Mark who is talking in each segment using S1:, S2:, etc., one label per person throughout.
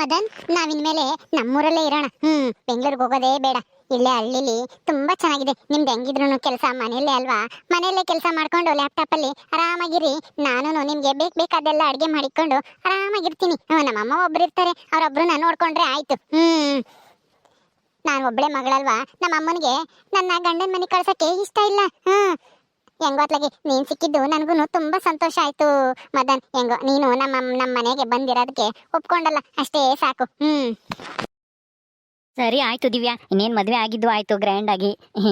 S1: ಮದನ್ ನಾವಿನ್ಮೇಲೆ ನಮ್ಮೂರಲ್ಲೇ ಇರೋಣ. ಹ್ಮ್, ಬೆಂಗಳೂರಿಗೆ ಹೋಗೋದೇ ಬೇಡ. ಇಲ್ಲೇ ಹಳ್ಳಿಲಿ ತುಂಬಾ ಚೆನ್ನಾಗಿದೆ. ನಿಮ್ದು ಹೆಂಗಿದ್ರು ಕೆಲಸ ಮನೆಯಲ್ಲೇ ಅಲ್ವಾ? ಮನೆಯಲ್ಲೇ ಕೆಲಸ ಮಾಡ್ಕೊಂಡು ಲ್ಯಾಪ್ಟಾಪ್ ಅಲ್ಲಿ ಆರಾಮಾಗಿರಿ. ನಾನು ನಿಮ್ಗೆ ಬೇಕ್ ಬೇಕಾದೆಲ್ಲ ಅಡ್ಗೆ ಮಾಡಿಕೊಂಡು ಆರಾಮಾಗಿರ್ತೀನಿ. ನಮ್ಮ ನಮ್ಮಮ್ಮ ಒಬ್ರು ಇರ್ತಾರೆ. ಅವ್ರೊಬ್ರನ್ನ ನೋಡ್ಕೊಂಡ್ರೆ ಆಯ್ತು. ಹ್ಮ್. ನಾನು ಒಬ್ಳೆ ಮಗಳಲ್ವಾ? ನಮ್ಮ ಅಮ್ಮನಿಗೆ ನನ್ನ ಗಂಡನ ಮನೆ ಕಳ್ಸಕ್ಕೆ ಇಷ್ಟ ಇಲ್ಲ. ಹ್ಮ್. ಹೆಂಗೋತ್ಲಾಗಿ ನೀನ್ ಸಿಕ್ಕಿದ್ದು ನನಗೂ ತುಂಬಾ ಸಂತೋಷ ಆಯ್ತು ಮದನ್. ಹೆಂಗೋ ನೀನು ನಮ್ಮ ನಮ್ಮ ಮನೆಗೆ ಬಂದಿರೋದಕ್ಕೆ ಒಪ್ಕೊಂಡಲ್ಲ ಅಷ್ಟೇ ಸಾಕು. ಹ್ಮ್.
S2: ಸರಿ ಆಯ್ತು ದಿವ್ಯಾ ಇನ್ನೇನು ಮದುವೆ ಆಗಿದ್ದು ಆಯ್ತು ಗ್ರ್ಯಾಂಡ್ ಆಗಿ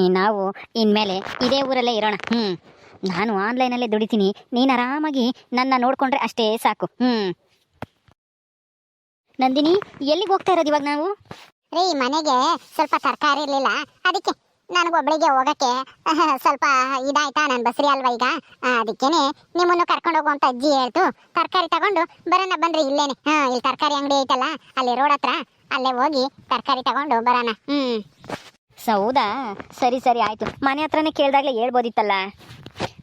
S2: ನಾವು ಇನ್ಮೇಲೆ ಇದೇ ಊರಲ್ಲೇ ಇರೋಣ. ಹ್ಮ್. ನಾನು ಆನ್ಲೈನಲ್ಲೇ ದುಡಿತೀನಿ ನೀನು ಆರಾಮಾಗಿ ನನ್ನ ನೋಡ್ಕೊಂಡ್ರೆ ಅಷ್ಟೇ ಸಾಕು. ಹ್ಮ್. ನಂದಿನಿ ಎಲ್ಲಿಗೆ ಹೋಗ್ತಾ ಇರೋದು ಇವಾಗ ನಾವು?
S1: ರೀ ಮನೆಗೆ ಸ್ವಲ್ಪ ತರಕಾರಿ ಇರಲಿಲ್ಲ ಅದಕ್ಕೆ ನನಗೊಬ್ಳಿಗೆ ಹೋಗಕ್ಕೆ ಸ್ವಲ್ಪ ಇದಾಯ್ತಾ ನಾನು ಬಸ್ರಿ ಅಲ್ವಾ ಈಗ? ಅದಕ್ಕೇನೆ ನಿಮ್ಮನ್ನು ಕರ್ಕೊಂಡು ಹೋಗುವಂತ ಅಜ್ಜಿ ಹೇಳ್ತು. ತರಕಾರಿ ತಗೊಂಡು ಬರೋಣ ಬನ್ರಿ ಇಲ್ಲೇನೆ. ಹಾ ಇಲ್ಲಿ ತರಕಾರಿ ಅಂಗಡಿ ಐತಲ್ಲ ಅಲ್ಲಿ ರೋಡ್ ಹತ್ರ ಅಲ್ಲೇ ಹೋಗಿ ತರಕಾರಿ ತಗೊಂಡು ಬರೋಣ. ಹ್ಮ್.
S2: ಸೌದಾ? ಸರಿ ಸರಿ ಆಯ್ತು. ಮನೆ ಹತ್ರನೇ ಕೇಳ್ದಾಗ್ಲೇ ಹೇಳ್ಬೋದಿತ್ತಲ್ಲ.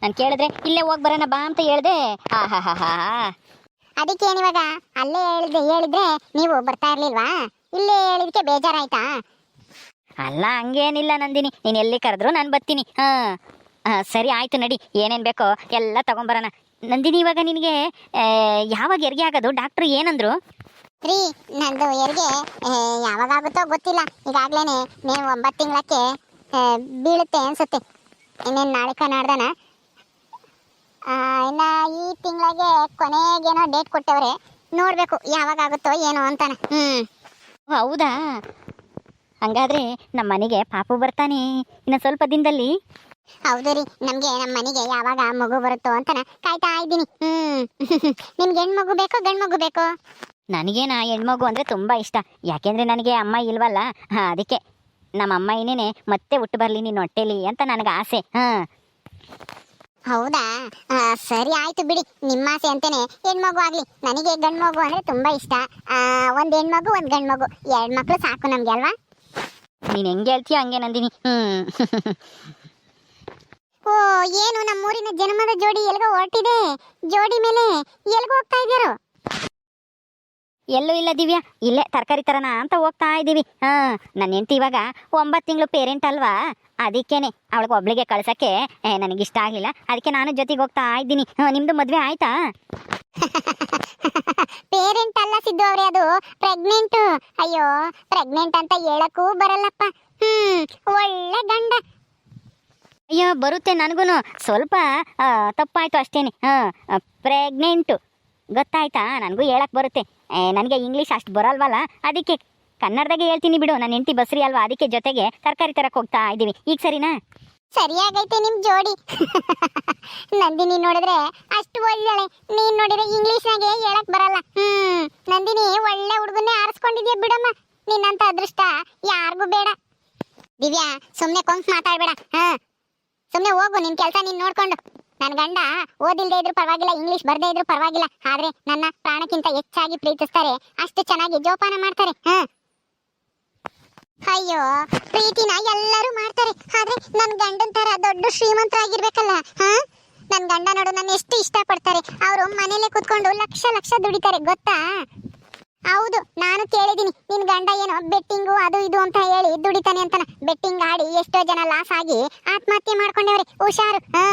S2: ನಾನು ಕೇಳಿದ್ರೆ ಇಲ್ಲೇ ಹೋಗಿ ಬರೋಣ ಬಾ ಅಂತ ಹೇಳ್ದೆ. ಹಾ ಹಾ ಹಾ ಹಾ
S1: ಅದಕ್ಕೆ ಏನಿವಾಗ ಅಲ್ಲೇ ಹೇಳಿದ್ರೆ ಹೇಳಿದ್ರೆ ನೀವು ಬರ್ತಾ ಇರ್ಲಿಲ್ವಾ? ಇಲ್ಲೇ ಹೇಳಿದಕ್ಕೆ ಬೇಜಾರಾಯ್ತಾ?
S2: ಅಲ್ಲ ಹಂಗೇನಿಲ್ಲ ನಂದಿನಿ. ನೀನು ಎಲ್ಲಿ ಕರೆದ್ರು ನಾನು ಬರ್ತೀನಿ. ಹಾಂ ಸರಿ ಆಯ್ತು ನಡಿ. ಏನೇನು ಬೇಕೋ ಎಲ್ಲ ತಗೊಂಬರೋಣ. ನಂದಿನಿ ಇವಾಗ ನಿನಗೆ ಯಾವಾಗ ಹೆರಿಗೆ ಆಗೋದು? ಡಾಕ್ಟ್ರು ಏನಂದ್ರು?
S1: ರೀ ನಂದು ಹೆರಿಗೆ ಯಾವಾಗ ಯಾವಾಗಾಗುತ್ತೋ ಗೊತ್ತಿಲ್ಲ. ಈಗಾಗ್ಲೇನೆ ನೀವು ಒಂಬತ್ತು ತಿಂಗಳಕ್ಕೆ ಬೀಳುತ್ತೆ ಅನ್ಸುತ್ತೆ. ಇನ್ನೇನು ನಾಳೆ ನಾಡ್ದನ ಇನ್ನು ಈ ತಿಂಗಳಿಗೆ ಕೊನೆಗೇನೋ ಡೇಟ್ ಕೊಟ್ಟವ್ರೆ. ನೋಡಬೇಕು ಯಾವಾಗ ಆಗುತ್ತೋ ಏನೋ ಅಂತಾನೆ.
S2: ಹ್ಞೂ ಹೌದಾ? ಹಂಗಾದ್ರೆ ನಮ್ಮ ಮನೆಗೆ ಪಾಪು ಬರ್ತಾನೆ. ಇನ್ನು ಸ್ವಲ್ಪ ದಿನದಲ್ಲಿ.
S1: ಹೌದು ರೀ ನಮ್ಗೆ ನಮ್ಮ ಮನೆಗೆ ಯಾವಾಗ ಮಗು ಬರುತ್ತೋ ಅಂತ ಕಾಯ್ತಾ ಇದ್ದೀನಿ. ಹ್ಮ್. ನಿಮ್ಗೆ ಹೆಣ್ ಮಗು ಬೇಕೋ ಗಂಡ್ ಮಗು ಬೇಕೋ?
S2: ನನಗೇನ ಹೆಣ್ಮಗು ಅಂದ್ರೆ ತುಂಬಾ ಇಷ್ಟ. ಯಾಕೆಂದ್ರೆ ನನಗೆ ಅಮ್ಮ ಇಲ್ವಲ್ಲ? ಹಾಂ ಅದಕ್ಕೆ. ನಮ್ಮ ಅಮ್ಮ ಏನೇನೆ ಮತ್ತೆ ಹುಟ್ಟು ಬರಲಿ ನಿನ್ನ ಹೊಟ್ಟೆಲಿ ಅಂತ ನನಗೆ ಆಸೆ. ಹಾಂ.
S1: ಹೌದಾ? ಸರಿ ಆಯ್ತು ಬಿಡಿ. ನಿಮ್ಮ ಆಸೆ ಅಂತಾನೆ ಹೆಣ್ಮಗು ಆಗ್ಲಿ. ನನಗೆ ಗಂಡ್ ಮಗು ಅಂದ್ರೆ ತುಂಬಾ ಇಷ್ಟ. ಒಂದ್ ಹೆಣ್ಮಗು ಒಂದು ಗಂಡ್ ಮಗು. ಎರಡು ಮಕ್ಳು ಸಾಕು ನಮಗೆ ಅಲ್ವಾ?
S2: ನೀನು ಹೆಂಗೆ ಹೇಳ್ತೀಯ ಹಂಗೆ ನಂದಿನಿ. ಹ್ಞೂ
S1: ಓ ಏನು ನಮ್ಮೂರಿನ ಜನ್ಮದ ಜೋಡಿ ಎಲ್ಗೋ ಹೊರಟಿದೆ? ಜೋಡಿ ಮೇಲೆ ಎಲ್ಗೋ ಹೋಗ್ತಾ ಇದ್ದೀರೋ?
S2: ಎಲ್ಲೂ ಇಲ್ಲ ದಿವ್ಯಾ ಇಲ್ಲೇ ತರಕಾರಿ ತರನ ಅಂತ ಹೋಗ್ತಾ ಇದ್ದೀವಿ. ಹಾಂ ನನ್ನ ಹೆಂಡತಿ ಇವಾಗ ಒಂಬತ್ತು ತಿಂಗಳು ಪೇರೆಂಟ್ ಅಲ್ವಾ? ಅದಕ್ಕೇನೆ ಅವಳಿಗೆ ಒಬ್ಳಿಗೆ ಕಳ್ಸೋಕ್ಕೆ ನನಗಿಷ್ಟ ಇಷ್ಟ ಆಗಲಿಲ್ಲ. ಅದಕ್ಕೆ ನಾನು ಜೊತೆಗೆ ಹೋಗ್ತಾ ಇದ್ದೀನಿ. ಹಾಂ ನಿಮ್ಮದು ಮದುವೆ ಆಯ್ತಾ?
S1: ಪೇರೆಂಟ್ ಅಲ್ಲ ಸಿದ್ದು ಅವ್ರೆ ಅದು. ಪ್ರೆಗ್ನೆಂಟ್ ಅಯ್ಯೋ ಪ್ರೆಗ್ನೆಂಟ್ ಅಂತ ಹೇಳಕ್ಕೂ ಬರಲ್ಲಪ್ಪ. ಹ್ಮ್, ಒಳ್ಳೆ ಗಂಡ.
S2: ಅಯ್ಯೋ, ಬರುತ್ತೆ ನನಗೂ ಸ್ವಲ್ಪ ತಪ್ಪಾಯಿತು ಅಷ್ಟೇನೆ. ಹಾಂ ಪ್ರೆಗ್ನೆಂಟು ಗೊತ್ತಾಯ್ತಾ? ನನಗೂ ಹೇಳಕ್ ಬರುತ್ತೆ. ನನಗೆ ಇಂಗ್ಲೀಷ್ ಅಷ್ಟು ಬರಲ್ವಲ್ಲ? ಅದಕ್ಕೆ ಕನ್ನಡದಾಗೆ ಹೇಳ್ತೀನಿ ಬಿಡು. ನನ್ನ ಹೆಂಡತಿ ಬಸ್ರಿ ಅಲ್ವಾ? ಅದಕ್ಕೆ ಜೊತೆಗೆ ತರಕಾರಿ ತರಕ್ಕೆ ಹೋಗ್ತಾ ಇದ್ದೀವಿ ಈಗ ಸರಿನಾ?
S1: ಸರಿಯಾಗೈತೆ ನಿಮ್ ಜೋಡಿ. ನಂದಿನಿ ನೋಡಿದ್ರೆ ಅಷ್ಟು ಒಳ್ಳೆ, ನೀನ್ ನೋಡಿದ್ರೆ ಇಂಗ್ಲಿಷ್ನಾಗೆ ಹೇಳಕ್ ಬರಲ್ಲ. ಹ್ಮ್, ನಂದಿನಿ ಒಳ್ಳೆ ಹುಡುಗನ್ನೇ ಆರಿಸ್ಕೊಂಡಿದ್ಯಾ ಬಿಡಮ್ಮ. ನಿನ್ನಂತ ಅದೃಷ್ಟ ಯಾರಿಗೂ ಬೇಡ. ದಿವ್ಯಾ, ಸುಮ್ನೆ ಕೊಂಕ್ ಮಾತಾಡ್ಬೇಡ. ಹಾ, ಸುಮ್ನೆ ಹೋಗು, ನಿನ್ ಕೆಲ್ಸ ನೀನ್ ನೋಡ್ಕೊಂಡು. ನನ್ ಗಂಡ ಓದಿಲ್ದೇ ಇದ್ರು ಪರವಾಗಿಲ್ಲ, ಇಂಗ್ಲಿಷ್ ಬರ್ದೇ ಇದ್ರು ಪರವಾಗಿಲ್ಲ. ಆದ್ರೆ ನನ್ನ ಪ್ರಾಣಕ್ಕಿಂತ ಹೆಚ್ಚಾಗಿ ಪ್ರೀತಿಸ್ತಾರೆ. ಅಷ್ಟು ಚೆನ್ನಾಗಿ ಜೋಪಾನ ಮಾಡ್ತಾರೆ. ಹಾ ಅಯ್ಯೋ, ಪ್ರೀತಿನ ಎಲ್ಲರೂ ಮಾಡ್ತಾರೆ. ಆದ್ರೆ ನನ್ ಗಂಡನ ತರ ದೊಡ್ಡ ಶ್ರೀಮಂತರಾಗಿರ್ಬೇಕಲ್ಲ, ಹಾ? ನನ್ ಗಂಡ ನೋಡು ನನ್ನ ಎಷ್ಟು ಇಷ್ಟ ಪಡ್ತಾರೆ ಅವರು ಮನೇಲೆ ಕುತ್ಕೊಂಡು ಲಕ್ಷ ಲಕ್ಷ ದುಡಿತಾರೆ, ಗೊತ್ತಾ? ಹೌದು, ನಾನು ಕೇಳಿದೀನಿ ನಿನ್ ಗಂಡ ಏನೋ ಬೆಟ್ಟಿಂಗು ಅದು ಇದು ಅಂತ ಹೇಳಿ ದುಡಿತಾನೆ ಅಂತಾನ. ಬೆಟ್ಟಿಂಗ್ ಆಡಿ ಎಷ್ಟೋ ಜನ ಲಾಸ್ ಆಗಿ ಆತ್ಮಹತ್ಯೆ ಮಾಡ್ಕೊಂಡವ್ರೆ. ಹುಷಾರು, ಹಾ?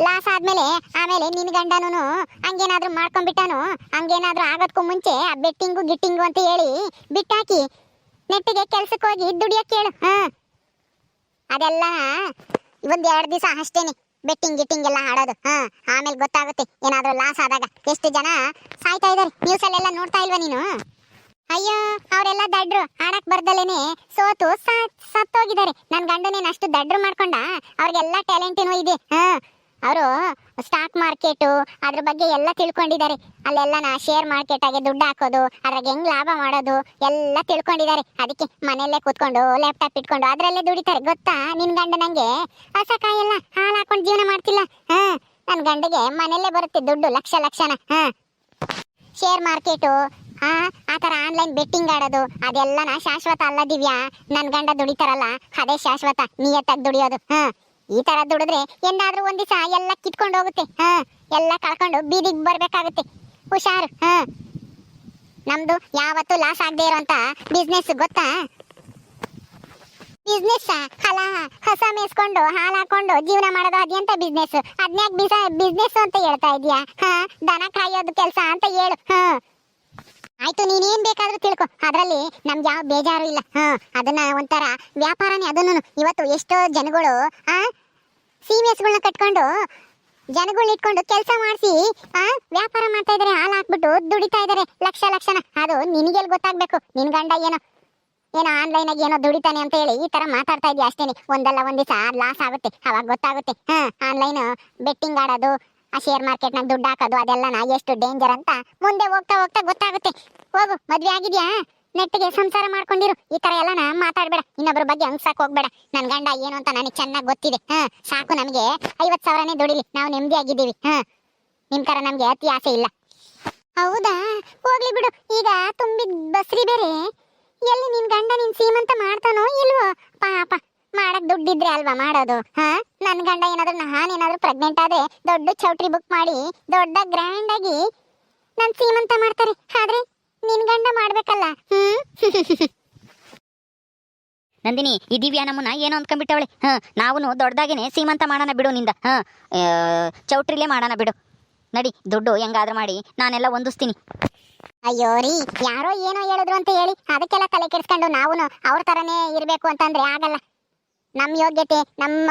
S1: ಲಾಸ್ ಆದ್ಮೇಲೆ, ಆಮೇಲೆ ನಿನ್ ಗಂಡನು ಹಂಗೇನಾದ್ರೂ ಮಾಡ್ಕೊಂಡ್ಬಿಟ್ಟಾನು? ಹಂಗೇನಾದ್ರೂ ಆಗೋದ್ಕೂ ಮುಂಚೆ ಆ ಬೆಟ್ಟಿಂಗು ಗಿಟ್ಟಿಂಗು ಅಂತ ಹೇಳಿ ಬಿಟ್ಟಾಕಿ ನೆಟ್ಟಿಗೆ ಕೆಲ್ಸಕ್ಕೆ ಹೋಗಿ ದುಡಿಯಕ್ಕೆ ಕೇಳು. ಹಾ ಅದೆಲ್ಲ ಒಂದ್ ಎರಡು ದಿವಸ ಅಷ್ಟೇನೆ. ಬೆಟ್ಟಿಂಗ್ ಗಿಟ್ಟಿಂಗ್ ಎಲ್ಲ ಆಡೋದು. ಹಾ ಆಮೇಲೆ ಗೊತ್ತಾಗುತ್ತೆ ಏನಾದ್ರೂ ಲಾಸ್ ಆದಾಗ ಎಷ್ಟು ಜನ ಸಾಯ್ತಾ ಇದಾರೆ. ನ್ಯೂಸ್ ಅಲ್ಲೆಲ್ಲ ನೋಡ್ತಾ ಇಲ್ವಾ ನೀನು? ಅಯ್ಯೋ, ಅವರೆಲ್ಲ ದಡ್ರು. ಆಡಕ್ ಬರ್ದಲೇನೆ ಸೋತು ಸತ್ ಸತ್ತೋಗಿದ್ದಾರೆ. ನನ್ನ ಗಂಡನೇನು ಅಷ್ಟು ದಡ್ರು ಮಾಡ್ಕೊಂಡ? ಅವ್ರಿಗೆಲ್ಲ ಟ್ಯಾಲೆಂಟೇನೋ ಇದೆ. ಹಾ ಅವರು ಸ್ಟಾಕ್ ಮಾರ್ಕೆಟು ಅದ್ರ ಬಗ್ಗೆ ಎಲ್ಲ ತಿಳ್ಕೊಂಡಿದ್ದಾರೆ. ಅಲ್ಲೆಲ್ಲ ಶೇರ್ ಮಾರ್ಕೆಟ್ ಆಗಿ ದುಡ್ಡು ಹಾಕೋದು, ಅದ್ರಾಗ ಹೆಂಗ್ ಲಾಭ ಮಾಡೋದು ಎಲ್ಲ ತಿಳ್ಕೊಂಡಿದ್ದಾರೆ. ಅದಕ್ಕೆ ಮನೆಯಲ್ಲೇ ಕೂತ್ಕೊಂಡು ಲ್ಯಾಪ್ಟಾಪ್ ಇಟ್ಕೊಂಡು ಅದ್ರಲ್ಲೇ ದುಡಿತಾರೆ. ಗೊತ್ತಾ ನಿನ್ ಗಂಡ ನಂಗೆ? ಹಸಕಾಯೆಲ್ಲ ಹಾಲು ಹಾಕೊಂಡು ಜೀವನ ಮಾಡ್ತಿಲ್ಲ. ಹಾ, ನನ್ ಗಂಡಗೆ ಮನೆಯಲ್ಲೇ ಬರುತ್ತೆ ದುಡ್ಡು, ಲಕ್ಷ ಲಕ್ಷನ. ಹಾ ಶೇರ್ ಮಾರ್ಕೆಟು ಆ ಥರ ಆನ್ಲೈನ್ ಬೆಟ್ಟಿಂಗ್ ಆಡೋದು ಅದೆಲ್ಲನ ಶಾಶ್ವತ ಅಲ್ಲ ದಿವ್ಯಾ. ನನ್ ಗಂಡ ದುಡಿತಾರಲ್ಲ, ಅದೇ ಶಾಶ್ವತ, ನಿಯತ್ತಾಗಿ ದುಡಿಯೋದು. ಹಾ. ಈ ತರ ದುಡಿದ್ರೆ ಎಂದಾದ್ರೂ ಒಂದ್ ದಿವಸ ಎಲ್ಲ ಕಿತ್ಕೊಂಡು ಹೋಗುತ್ತೆ. ಹಾ, ಎಲ್ಲ ಕಳ್ಕೊಂಡು ಬೀದಿಗೆ ಬರ್ಬೇಕಾಗುತ್ತೆ. ಹುಷಾರು, ಹಾ. ನಮ್ದು ಯಾವತ್ತು ಲಾಸ್ ಆಗದೆ ಇರೋಂತ ಬಿಸ್ನೆಸ್ ಗೊತ್ತಾ? ಬಿಸ್ನೆಸ್ ಹಲ, ಹಸ ಮೇಸ್ಕೊಂಡು ಹಾಲು ಹಾಕೊಂಡು ಜೀವನ ಮಾಡೋದು ಅದ್ಯಂತ ಬಿಸ್ನೆಸ್ ಅದ್ನ್ಯಾಕ್ ಬಿಸ ಬಿಸ್ನೆಸ್ ಅಂತ ಹೇಳ್ತಾ ಇದೀಯಾ? ಹಾ, ದನ ಕಾಯೋದು ಕೆಲಸ ಅಂತ ಹೇಳು, ಹಾ. ಆಯ್ತು, ನೀನೇನ್ ಬೇಕಾದ್ರೂ ತಿಳ್ಕೊ. ಅದ್ರಲ್ಲಿ ನಮ್ಗೆ ಯಾವ ಬೇಜಾರು ಇಲ್ಲ. ಹಾ, ಅದನ್ನ ಒಂಥರ ವ್ಯಾಪಾರನೇ ಅದನ್ನು. ಇವತ್ತು ಎಷ್ಟೋ ಜನಗಳು, ಆ ಸೀಮೆಸ್ಗಳನ್ನ ಕಟ್ಕೊಂಡು ಜನಗಳು ಇಟ್ಕೊಂಡು ಕೆಲಸ ಮಾಡಿಸಿ, ಆ, ವ್ಯಾಪಾರ ಮಾಡ್ತಾ ಇದಾರೆ. ಹಾಲು ಹಾಕ್ಬಿಟ್ಟು ದುಡಿತಾ ಇದಾರೆ. ಲಕ್ಷ, ಲಕ್ಷನ. ಅದು ನಿನಗೆಲ್ಲಿ ಗೊತ್ತಾಗ್ಬೇಕು. ನಿನ್ ಗಂಡ ಏನೋ ಏನೋ ಆನ್ಲೈನ್ ಆಗಿ ಏನೋ ದುಡಿತಾನೆ ಅಂತ ಹೇಳಿ ಈ ತರ ಮಾತಾಡ್ತಾ ಇದೀಯ ಅಷ್ಟೇನೆ. ಒಂದಲ್ಲ ಒಂದ್ ದಿವಸ ಲಾಸ್ ಆಗುತ್ತೆ. ಅವಾಗ ಗೊತ್ತಾಗುತ್ತೆ. ಹಾ, ಆನ್ಲೈನ್ ಬೆಟ್ಟಿಂಗ್ ಆಡೋದು ಆ ಶೇರ್ ಮಾರ್ಕೆಟ್ ನಾಗ ದುಡ್ಡು ಹಾಕೋದು ಅದೆಲ್ಲನ ಎಷ್ಟು ಡೇಂಜರ್ ಅಂತ ಮುಂದೆ ಹೋಗ್ತಾ ಹೋಗ್ತಾ ಗೊತ್ತಾಗುತ್ತೆ. ಹೋಗು, ಮದ್ವೆ ಆಗಿದ್ಯಾ? ನೆಟ್ಟಿಗೆ ಸಂಸಾರ ಮಾಡ್ಕೊಂಡಿರು. ಈ ತರ ಎಲ್ಲನ ಮಾತಾಡ್ಬೇಡ. ಇನ್ನೊಬ್ಬರ ಬಗ್ಗೆ ಅನ್ಸಕ್ ಹೋಗ್ಬೇಡ. ನನ್ ಗಂಡ ಏನು ಅಂತ ನನಗೆ ಚೆನ್ನಾಗಿ ಗೊತ್ತಿದೆ. ಹಾ, ಸಾಕು ನಮಗೆ. ಐವತ್ ಸಾವಿರನೇ ದುಡಿಲಿ. ನಾವು ನೆಮ್ಮದಿ ಆಗಿದ್ದೀವಿ ಹಾ, ನಿಮ್ ತರ ನಮ್ಗೆ ಅತಿ ಆಸೆ ಇಲ್ಲ. ಹೌದಾ? ಹೋಗ್ಲಿ ಬಿಡು. ಈಗ ತುಂಬಿದ ಬಸ್ರಿ ಬೇರೆ. ಎಲ್ಲಿ ನಿನ್ ಗಂಡ ನಿನ್ ಸೀಮಂತ ಮಾಡ್ತಾನೋ ಇಲ್ವೋ? ಪಾಪ. ಮಾಡಕ್ ದುಡ್ಡಿದ್ರೆ ಅಲ್ವಾ ಮಾಡೋದು? ಹಾ? ನನ್ ಗಂಡ ಏನಾದ್ರು ನಾನೇನಾದ್ರೂ ಪ್ರೆಗ್ನೆಂಟ್ ಆದ್ರೆ ದೊಡ್ಡ ಚೌಟ್ರಿ ಬುಕ್ ಮಾಡಿ, ದೊಡ್ಡ ಗ್ರ್ಯಾಂಡ್ ಆಗಿ ನನ್ ಸೀಮಂತ ಮಾಡ್ತಾರೆ. ಆದ್ರೆ ನಿನ್ ಗಂಡ ಮಾಡ್ಬೇಕಲ್ಲ? ಹ್ಮ್?
S2: ನಂದಿನಿ, ಈ ದಿವ್ಯಾ ನಮ್ಮನ್ನ ಏನೋ ಅಂದ್ಕೊಂಡ್ಬಿಟ್ಟವಳೆ. ಹಾ ನಾವು ದೊಡ್ಡದಾಗೇನೆ ಸೀಮಂತ ಮಾಡೋಣ ಬಿಡು ನಿಂದ. ಹಾ ಚೌಟ್ರಿಲೇ ಮಾಡೋಣ ಬಿಡು. ನಡಿ, ದುಡ್ಡು ಹೆಂಗಾದ್ರೂ ಮಾಡಿ, ನಾನೆಲ್ಲ ಹೊಂದಿಸ್ತೀನಿ.
S1: ಅಯ್ಯೋ ರೀ, ಯಾರೋ ಏನೋ ಹೇಳಿದ್ರು ಅಂತ ಹೇಳಿ, ಅದಕ್ಕೆಲ್ಲ ತಲೆ ಕೆಡಿಸ್ಕೊಂಡು ನಾವು ಅವ್ರ ತರನೇ ಇರಬೇಕು ಅಂತಂದ್ರೆ ಆಗಲ್ಲ. ನಮ್ಮ ಯೋಗ್ಯತೆ, ನಮ್ಮ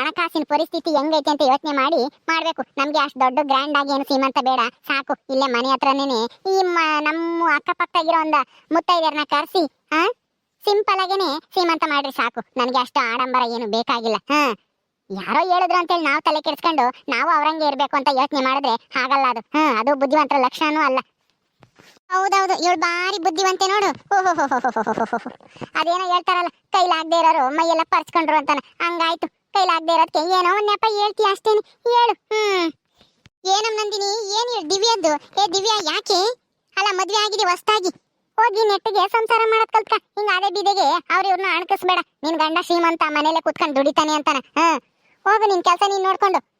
S1: ಹಣಕಾಸಿನ ಪರಿಸ್ಥಿತಿ ಹೆಂಗೈತೆ ಅಂತ ಯೋಚನೆ ಮಾಡಿ ಮಾಡಬೇಕು. ನಮಗೆ ಅಷ್ಟು ದೊಡ್ಡ ಗ್ರ್ಯಾಂಡ್ ಆಗಿ ಏನು ಸೀಮಂತ ಬೇಡ. ಸಾಕು, ಇಲ್ಲೇ ಮನೆ ಹತ್ರನೇ ಈ ನಮ್ಮ ಅಕ್ಕಪಕ್ಕ ಇರೋ ಒಂದು ಮುತ್ತೈದೆಯರನ್ನ ಕರೆಸಿ ಹಾ ಸಿಂಪಲ್ ಆಗೇನೆ ಸೀಮಂತ ಮಾಡ್ರಿ ಸಾಕು. ನನಗೆ ಅಷ್ಟು ಆಡಂಬರ ಏನು ಬೇಕಾಗಿಲ್ಲ. ಹಾ. ಯಾರೋ ಹೇಳಿದ್ರು ಅಂತೇಳಿ ನಾವು ತಲೆ ಕೆಡಿಸ್ಕೊಂಡು ನಾವು ಅವ್ರಂಗೆ ಇರಬೇಕು ಅಂತ ಯೋಚನೆ ಮಾಡಿದ್ರೆ ಆಗಲ್ಲ ಅದು. ಹಾ, ಅದು ಬುದ್ಧಿವಂತರ ಲಕ್ಷಣನೂ ಅಲ್ಲ. ಹೌದೌದು ಇವಳು ಬಾರಿ ಬುದ್ಧಿವಂತೆ ನೋಡು. ಅದೇನೋ ಹೇಳ್ತಾರಲ್ಲ, ಕೈಲಾಗದೆ ಇರೋರು, ಮೈಯೆಲ್ಲ ಪರ್ಚ್ಕೊಂಡ್ರು ಅಂತಾನೆ. ಹಂಗಾಯ್ತು, ಕೈಲಾಗದೆ ಇರೋದಕ್ಕೆ ಏನೋ ಒಂದ್ ನೆಪ ಹೇಳ್ತೀಯ ಅಷ್ಟೇನೆ. ಹೇಳು, ಹ್ಮ್. ಏನಮ್ ನಂದಿನಿ, ಏನ್ ಹೇಳು, ದಿವ್ಯದ್ದು? ಏ, ದಿವ್ಯಾ, ಯಾಕೆ? ಅಲ್ಲ, ಮದ್ವೆ ಆಗಿದೆ, ಹೊಸ್ತಾಗಿ. ಹೋಗಿ ನೆಟ್ಟಿಗೆ ಸಂಸಾರ ಮಾಡೋದ್ ಕಲ್ತ್ಕ. ಹಿಂಗ ಅದೇ ಬೀದಿಗೆ ಅವ್ರ ಇವ್ರನ್ನ ಅಣಕಿಸ್ಬೇಡ. ನಿನ್ ಗಂಡ ಶ್ರೀಮಂತ, ಮನೇಲೆ ಕುತ್ಕೊಂಡ್ ದುಡಿತಾನೆ ಅಂತಾನ. ಹಾ ಹೋಗು, ನಿನ್ ಕೆಲಸ ನೀನ್ ನೋಡ್ಕೊಂಡು.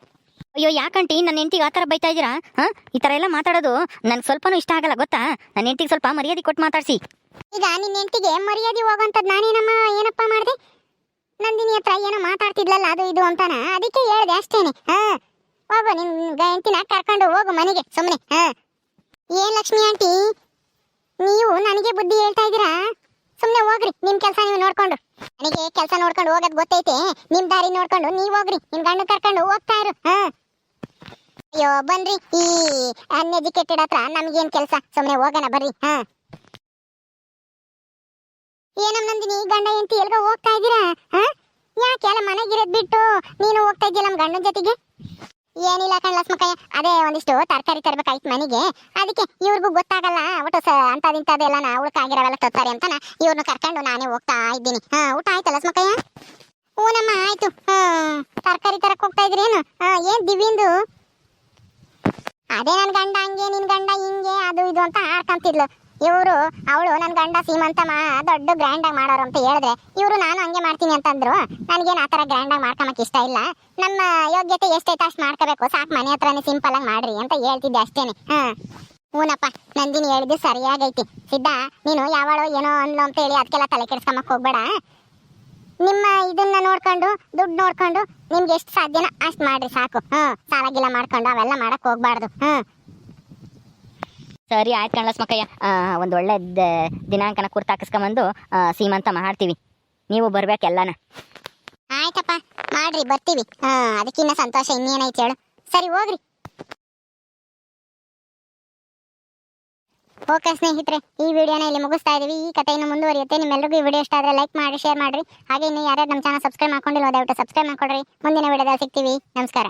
S2: ಅಯ್ಯೋ ಯಾಕಂಟಿ ನನ್ನ ಹೆಂಡತಿಗೆ ಆ ಥರ ಬೈತಾ ಇದ್ದೀರಾ ಹಾ? ಈ ಥರ ಎಲ್ಲ ಮಾತಾಡೋದು ನನಗೆ ಸ್ವಲ್ಪನೂ ಇಷ್ಟ ಆಗಲ್ಲ, ಗೊತ್ತಾ? ನನ್ನ ಹೆಂಡತಿಗೆ ಸ್ವಲ್ಪ ಮರ್ಯಾದೆ ಕೊಟ್ಟು ಮಾತಾಡ್ಸಿ.
S1: ಈಗ ನಿನ್ನ ಹೆಂಡತಿಗೆ ಮರ್ಯಾದೆ ಹೋಗೋಂಥದ್ದು ನಾನೇನಮ್ಮ ಏನಪ್ಪ ಮಾಡಿದೆ? ನಂದಿನಿ ಹತ್ರ ಏನೋ ಮಾತಾಡ್ತಿದ್ಲಲ್ಲ, ಅದು ಇದು ಅಂತಾನ? ಅದಕ್ಕೆ ಹೇಳ್ದೆ ಅಷ್ಟೇನೆ. ಹಾ? ಹೋಗು, ನಿನ್ ಹೆಂಡತಿನ ಕರ್ಕೊಂಡು ಹೋಗು ಮನೆಗೆ ಸುಮ್ಮನೆ ಹಾ? ಏನ್ ಲಕ್ಷ್ಮಿ ಆಂಟಿ? ನೀವು ನನಗೆ ಬುದ್ಧಿ ಹೇಳ್ತಾ ಇದ್ದೀರಾ ಸುಮ್ಮನೆ ಹೋಗ್ರಿ, ನಿಮ್ ಕೆಲಸ ನೀವು ನೋಡ್ಕೊಂಡು. ನನಗೆ ಕೆಲಸ ನೋಡ್ಕೊಂಡು ಹೋಗೋದ್ ಗೊತ್ತೈತೆ. ನಿಮ್ ದಾರಿ ನೋಡ್ಕೊಂಡು ನೀವ್ ಹೋಗ್ರಿ, ನಿಮ್ ಗಂಡ ಕರ್ಕೊಂಡು ಹೋಗ್ತಾ ಇರು. ಅಯ್ಯೋ, ಬನ್ರಿ. ಈ ಅನ್ಎಜುಕೇಟೆಡ್ ಹತ್ರ ನಮ್ಗೇನ್ ಕೆಲಸ? ಸುಮ್ಮನೆ ಹೋಗೋಣ, ಬರ್ರಿ. ಹಾ. ಏನಮ್ ನಂದಿನಿ ಗಂಡ ಹೆಂಡತಿ ಎಲ್ಗ ಹೋಗ್ತಾ ಇದ್ದೀರಾ? ಹಾ? ಯಾಕೆ ಅಲ್ಲ ಮನೆಗಿರೋದ್ ಬಿಟ್ಟು ನೀನು ಹೋಗ್ತಾ ಇದೆಯಲ್ಲ ನಮ್ ಗಂಡನ ಜೊತೆಗೆ? ಏನಿಲ್ಲ ಕಣ್ ಲಕ್ಷ್ಮಕ್ಕಯ್ಯ ಅದೇ ಒಂದಿಷ್ಟು ತರಕಾರಿ ತರಬೇಕಾಯ್ತು ಮನೆಗೆ. ಅದಕ್ಕೆ ಇವ್ರಿಗೂ ಗೊತ್ತಾಗಲ್ಲ. ಒಟ್ಟು ಸ ಅಂತದಿಂತದೆಲ್ಲ ನಾ ಉಳ್ಕಾಗಿರೋವೆಲ್ಲ ತರ್ತಾರೆ ಅಂತ ಇವ್ರನ್ನ ಕರ್ಕೊಂಡು ನಾನೇ ಹೋಗ್ತಾ ಇದ್ದೀನಿ. ಹಾ, ಊಟ ಆಯ್ತಾ ಲಕ್ಷ್ಮಕ್ಕಯ್ಯ ಓನಮ್ಮ ಆಯ್ತು. ಹಾ, ತರಕಾರಿ ತರಕ್ ಹೋಗ್ತಾ ಇದ್ರೇನು ಏನ್? ದಿವಿಂದು ಅದೇ ನನ್ ಗಂಡ ಹಂಗೆ, ನಿನ್ ಗಂಡ ಹಿಂಗೆ, ಅದು ಇದು ಅಂತ ಆಡ್ಕೊಂತಿದ್ಲು. ಇವರು, ಅವಳು ನನ್ನ ಗಂಡ ಸೀಮಂತ ಮಾ, ದೊಡ್ಡ ಗ್ರ್ಯಾಂಡ್ ಆಗಿ ಮಾಡೋರು ಅಂತ ಹೇಳಿದ್ರೆ, ಇವರು ನಾನು ಹಂಗೆ ಮಾಡ್ತೀನಿ ಅಂತಂದ್ರು, ನನಗೇನು ಆ ಥರ ಗ್ರ್ಯಾಂಡ್ ಆಗಿ ಮಾಡ್ಕೊಳಕ್ ಇಷ್ಟ ಇಲ್ಲ. ನಮ್ಮ ಯೋಗ್ಯತೆ ಎಷ್ಟೈತೆ ಅಷ್ಟು ಮಾಡ್ಕೋಬೇಕು. ಸಾಕು ಮನೆ ಹತ್ರನೇ ಸಿಂಪಲ್ ಆಗಿ ಮಾಡ್ರಿ ಅಂತ ಹೇಳ್ತಿದ್ದೆ ಅಷ್ಟೇನೆ. ಹಾ. ಹೂನಪ್ಪ, ನಂದಿನಿ ಹೇಳಿದ್ದು ಸರಿಯಾಗೈತಿ. ಸಿದ್ಧ, ನೀನು ಯಾವಳೋ ಏನೋ ಅನ್ಲು ಅಂತ ಹೇಳಿ ಅದಕ್ಕೆಲ್ಲ ತಲೆ ಕೆಡ್ಸ್ಕೊಂಬಕ್ ಹೋಗ್ಬೇಡ. ನಿಮ್ಮ ಇದನ್ನ ನೋಡ್ಕೊಂಡು, ದುಡ್ಡು ನೋಡ್ಕೊಂಡು ನಿಮ್ಗೆ ಎಷ್ಟು ಸಾಧ್ಯನೋ ಅಷ್ಟು ಮಾಡ್ರಿ ಸಾಕು. ಹ್ಞೂ ಸಾಲಾಗಿಲ್ಲ ಗೀಲ ಮಾಡ್ಕೊಂಡು ಅವೆಲ್ಲ ಮಾಡಕ್ ಹೋಗ್ಬಾರ್ದು. ಹ್ಮ್.
S2: ಸರಿ ಆಯ್ತು ಕಣ್ಲಸ್ ಮಕ್ಕಯ್ಯ ಒಂದು ಒಳ್ಳೆ ದಿನಾಂಕನ ಕುರ್ತು ಹಾಕಿಸ್ಕೊಂಬಂದು ಸೀಮಂತ ಮಾಡ್ತೀವಿ. ನೀವು ಬರ್ಬೇಕೆಲ್ಲನ
S1: ಆಯ್ತಪ್ಪ, ಮಾಡ್ರಿ, ಬರ್ತೀವಿ. ಅದಕ್ಕಿನ್ನ ಸಂತೋಷ ಇನ್ನೇನೈತೆ ಹೇಳು. ಸರಿ, ಹೋಗ್ರಿ. ಓಕೆ ಸ್ನೇಹಿತರೆ, ಈ ವಿಡಿಯೋನ ಇಲ್ಲಿ ಮುಗಿಸ್ತಾ ಇದೀವಿ. ಈ ಕಥೆಯನ್ನು ಮುಂದುವರಿಯುತ್ತೆ. ನಿಮ್ಮೆಲ್ಲರಿಗೂ ಈ ವಿಡಿಯೋ ಇಷ್ಟ ಆದರೆ ಲೈಕ್ ಮಾಡಿ, ಶೇರ್ ಮಾಡ್ರಿ. ಹಾಗೆ ಇನ್ನು ಯಾರ್ಯಾರು ನಮ್ಮ ಚಾನಲ್ ಸಬ್ಸ್ಕ್ರೈಬ್ ಮಾಡ್ಕೊಂಡಿಲ್ಲ ದಯವಿಟ್ಟು ಸಬ್ಸ್ಕ್ರೈಬ್ ಮಾಡ್ಕೊಡ್ರಿ. ಮುಂದಿನ ವಿಡಿಯೋದಲ್ಲಿ ಸಿಗ್ತೀವಿ. ನಮಸ್ಕಾರ.